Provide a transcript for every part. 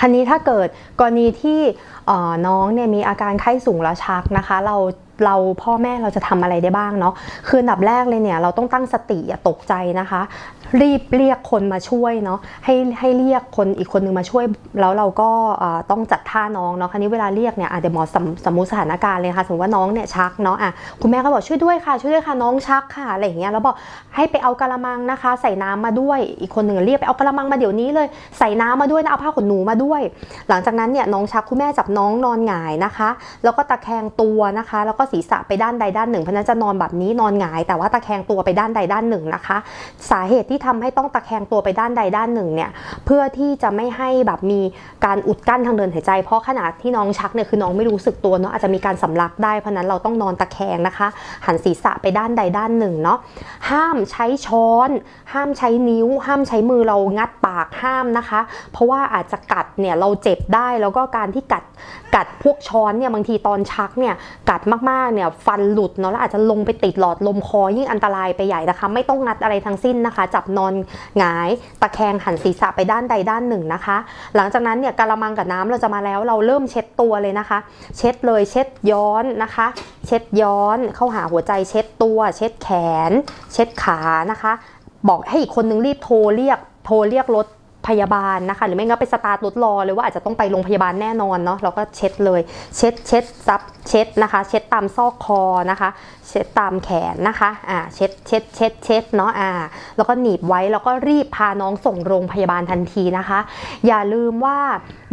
คันนี้ถ้าเกิดกรณีที่น้องเนี่ยมีอาการไข้สูงและชักนะคะ เราเราพ่อแม่เราจะทำอะไรได้บ้างเนาะคืออันดับแรกเลยเนี่ยเราต้องตั้งสติอย่าตกใจนะคะ รีบเรียกคนมาช่วยเนาะให้ให้เรียกคนอีกคนนึงมาช่วย แล้วเราก็ต้องจัดท่าน้องเนาะคันนี้เวลาเรียกเนี่ยอาจจะเดี๋ยวหมอสมสมมุติสถานการณ์เลยค่ะสมมติว่าน้องเนี่ยชักเนาะอะคุณแม่ก็บอกช่วยด้วยค่ะ ช่วยด้วยค่ะน้องชักค่ะอะไรอย่างเงี้ยแล้วบอกให้ไปเอากระมังนะคะ ใส่น้ำมาด้วยอีกคนหนึ่งเรียกไปเอากระมังมาเดี๋ยวนี้เลยใส่น้ำมาด้วยนะเอาผ้าขนหนูมาด้วย หลังจากนั้นเนี่ยน้องชักคุณแม่จับน้องนอนหงายนะคะ แล้วก็ตะแคงตัวนะคะ แล้วก็ศีรษะไปด้านใดด้านหนึ่ง เพราะนั้นจะนอนแบบนี้นอนหงาย แต่ว่าตะแคงตัวไปด้านใดด้านหนึ่งนะคะ สาเหตุที่ทำให้ต้องตะแคงตัวไปด้านใดด้านหนึ่งเนี่ยเพื่อที่จะไม่ให้แบบมีการอุดกั้นทางเดินหายใจ เพราะขณะที่น้องชักเนี่ยคือน้องไม่รู้สึกตัวเนาะอาจจะมีการสำลักได้เพราะนั้นเราต้องนอนตะแคงนะคะ หันศีรษะไปด้านใดด้านหนึ่งเนาะ ห้ามใช้ช้อน ห้ามใช้นิ้ว ห้ามใช้มือเรางัดปากห้ามนะคะ เพราะว่าอาจจะกัดเนี่ยเราเจ็บได้แล้วก็การที่กัดกัดพวกช้อนเนี่ยบางทีตอนชักเนี่ยกัดมากๆเนี่ยฟันหลุดเนาะแล้วอาจจะลงไปติดหลอดลมคอยิ่งอันตรายไปใหญ่นะคะ ไม่ต้องงัดอะไรทั้งสิ้นนะคะ จับนอนหงายตะแคงหันศีรษะไปด้านใดด้านหนึ่งนะคะ หลังจากนั้นเนี่ยกะละมังกับน้ำเราจะมาแล้วเราเริ่มเช็ดตัวเลยนะคะ เช็ดเลยเช็ดย้อนนะคะ เช็ดย้อนเข้าหาหัวใจเช็ดตัว เช็ดแขน เช็ดขานะคะ บอกให้อีกคนนึงรีบโทรเรียกโทรเรียกรถพยาบาลนะคะ หรือไม่งั้นไปสตาร์ทรถรอเลยว่าอาจจะต้องไปโรงพยาบาลแน่นอนเนาะเราก็เช็ดเลย เช็ดเช็ดซับ เช็ดนะคะ เช็ดตามซอกคอนะคะ เช็ดตามแขนนะคะอ่าเช็ดเช็ดเช็ดเช็ดเนาะอ่าแล้วก็หนีบไว้แล้วก็รีบพาน้องส่งโรงพยาบาลทันทีนะคะ อย่าลืมว่า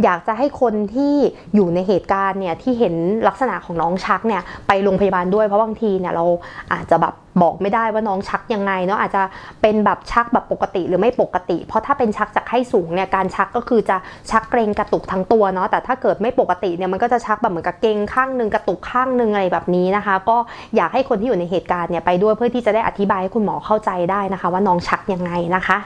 อยากจะให้คนที่อยู่ในเหตุการณ์เนี่ยที่เห็นลักษณะของน้องชักเนี่ยไปโรงพยาบาลด้วยเพราะบางทีเนี่ยเราอาจจะแบบบอกไม่ได้ว่าน้องชักยังไงเนาะอาจจะเป็นแบบชักแบบปกติหรือไม่ปกติ เพราะถ้าเป็นชักจากไข้สูงเนี่ยการชักก็คือจะชักเกรงกระตุกทั้งตัวเนาะแต่ถ้าเกิดไม่ปกติเนี่ยมันก็จะชักแบบเหมือนกับเกรงข้างหนึ่งกระตุกข้างหนึ่งอะไรแบบนี้นะคะ ก็อยากให้คนที่อยู่ในเหตุการณ์เนี่ยไปด้วยเพื่อที่จะได้อธิบายให้คุณหมอเข้าใจได้นะคะ ว่าน้องชักยังไงนะคะ